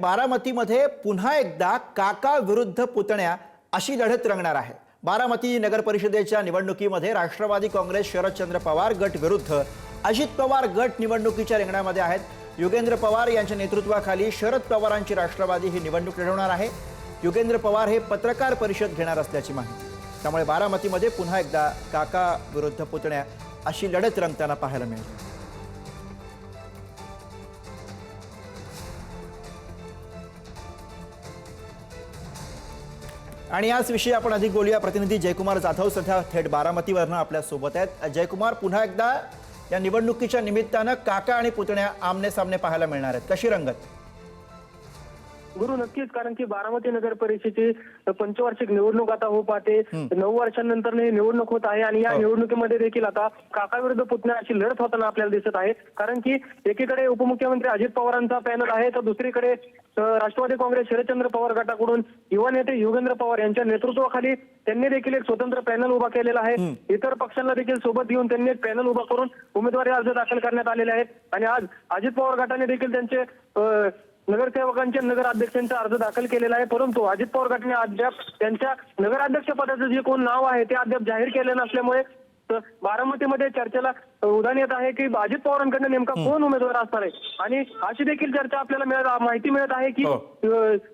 बारामतीमध्ये पुन्हा एकदा काका विरुद्ध पुतण्या अशी लढत रंगणार आहे. बारामती नगर परिषदेच्या निवडणुकीमध्ये राष्ट्रवादी काँग्रेस शरदचंद्र पवार गट विरुद्ध अजित पवार गट निवडणुकीच्या रिंगणामध्ये आहेत. युगेंद्र पवार यांच्या नेतृत्वाखाली शरद पवारांची राष्ट्रवादी ही निवडणूक लढवणार आहे. युगेंद्र पवार हे पत्रकार परिषद घेणार असल्याची माहिती. त्यामुळे बारामतीमध्ये पुन्हा एकदा काका विरुद्ध पुतण्या अशी लढत रंगताना पाहायला मिळेल. आणि याच विषयी आपण अधिक बोलूया. प्रतिनिधी जयकुमार जाधव सध्या थेट बारामतीवरनं आपल्यासोबत आहेत. जयकुमार पुन्हा एकदा या निवडणुकीच्या निमित्तानं काका आणि पुतण्या आमने सामने पाहायला मिळणार आहेत. कशी रंगत? गुरु नक्कीच कारण की बारामती नगर परिषदेची पंचवार्षिक निवडणूक आता होऊ पाहते. नऊ वर्षांनंतर ही निवडणूक होत आहे आणि या हो. निवडणुकीमध्ये देखील आता काका विरुद्ध पुतण्या अशी लढत होताना आपल्याला दिसत आहे. कारण की एकीकडे उपमुख्यमंत्री अजित पवारांचा पॅनल आहे तर दुसरीकडे राष्ट्रवादी काँग्रेस शरदचंद्र पवार गटाकडून युवा नेते युगेंद्र पवार यांच्या नेतृत्वाखाली त्यांनी देखील एक स्वतंत्र पॅनल उभा केलेला आहे. इतर पक्षांना देखील सोबत घेऊन त्यांनी एक पॅनल उभा करून उमेदवारी अर्ज दाखल करण्यात आलेले आहेत. आणि आज अजित पवार गटाने देखील त्यांचे नगरसेवकांच्या नगराध्यक्षांचा अर्ज दाखल केलेला आहे. परंतु अजित पवार गटाने अद्याप त्यांच्या नगराध्यक्ष पदाचं जे कोण नाव आहे ते अद्याप जाहीर केले नसल्यामुळे त- बारामतीमध्ये चर्चेला उदाहरण येत आहे की अजित पवारांकडनं नेमका कोण उमेदवार असणार आहे? आणि अशी देखील चर्चा आपल्याला मिळत माहिती मिळत आहे की हो.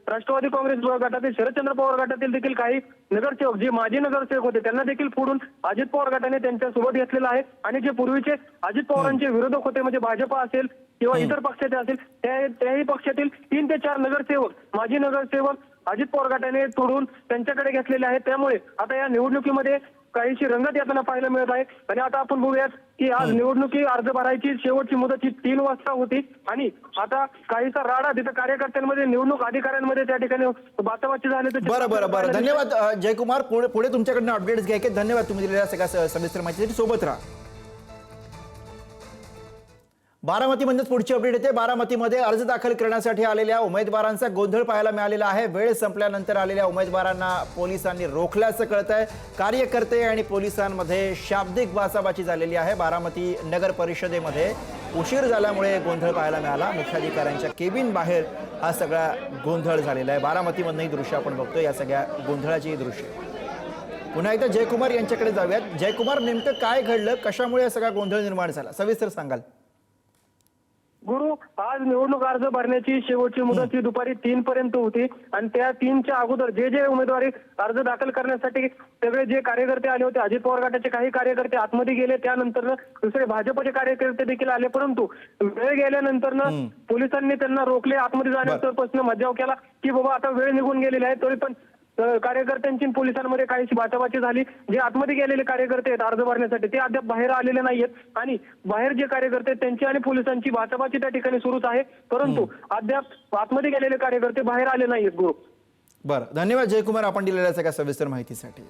राष्ट्रवादी काँग्रेस गटातील शरदचंद्र पवार गटातील देखील काही नगरसेवक जे माजी नगरसेवक होते त्यांना देखील फोडून अजित पवार गटाने त्यांच्यासोबत घेतलेलं आहे. आणि जे पूर्वीचे अजित पवारांचे विरोधक होते म्हणजे भाजप असेल किंवा इतर पक्षाचे असेल त्या त्याही पक्षातील तीन ते चार नगरसेवक माजी नगरसेवक अजित पवार गटाने तोडून त्यांच्याकडे घेतलेले आहेत. त्यामुळे आता या निवडणुकीमध्ये काहीशी रंगत येताना पाहायला मिळत आहे. आणि आता आपण बघूयात की आज निवडणुकी अर्ज भरायची शेवटची मुदत ही तीन वाजता होती. आणि आता काहीसा राडा तिथं कार्यकर्त्यांमध्ये निवडणूक अधिकाऱ्यांमध्ये त्या ठिकाणी बाचाबाची झाली तर बरं बरं बरं. धन्यवाद जयकुमार. पुढे पुढे तुमच्याकडनं अपडेट्स घ्या. की धन्यवाद तुम्ही दिलेल्या सगळ्या सविस्तर माहितीसाठी. सोबत राहा. बारामतीमधूनच पुढची अपडेट येते. बारामतीमध्ये अर्ज दाखल करण्यासाठी आलेल्या उमेदवारांचा गोंधळ पाहायला मिळालेला आहे. वेळ संपल्यानंतर आलेल्या उमेदवारांना पोलिसांनी रोखल्याचं कळत आहे कार्यकर्ते आणि पोलिसांमध्ये शाब्दिक बाचाबाची झालेली आहे. बारामती नगर परिषदेमध्ये उशीर झाल्यामुळे गोंधळ पाहायला मिळाला. मुख्याधिकाऱ्यांच्या केबिन बाहेर हा सगळा गोंधळ झालेला आहे. बारामतीमधनंही दृश्य आपण बघतो या सगळ्या गोंधळाची दृश्य. पुन्हा एकदा जयकुमार यांच्याकडे जाऊयात. जयकुमार नेमकं काय घडलं? कशामुळे हा सगळा गोंधळ निर्माण झाला? सविस्तर सांगाल. गुरु आज निवडणूक अर्ज भरण्याची शेवटची मुदत ही. दुपारी तीन पर्यंत होती आणि त्या तीनच्या अगोदर जे जे उमेदवारी अर्ज दाखल करण्यासाठी सगळे जे कार्यकर्ते आले होते अजित पवार गटाचे काही कार्यकर्ते आतमध्ये गेले त्यानंतर दुसरे भाजपचे कार्यकर्ते देखील आले. परंतु वेळ गेल्यानंतर पोलिसांनी त्यांना रोखले. आतमध्ये जाण्याचा प्रश्न मज्जाव केला की बाबा आता वेळ निघून गेलेली आहे तरी पण कार्यकर्त्यांची आणि पोलिसांमध्ये काहीशी बाचाबाची झाली. जे आतमध्ये गेलेले कार्यकर्ते आहेत अर्ज भरण्यासाठी ते अद्याप बाहेर आलेले नाहीयेत. आणि बाहेर जे कार्यकर्ते आहेत त्यांची आणि पोलिसांची बाचाबाची त्या ठिकाणी सुरूच आहे. परंतु अद्याप आतमध्ये गेलेले कार्यकर्ते बाहेर आले नाहीयेत गुरु. बरं धन्यवाद जयकुमार. आपण दिलेल्या सगळ्या सविस्तर माहितीसाठी.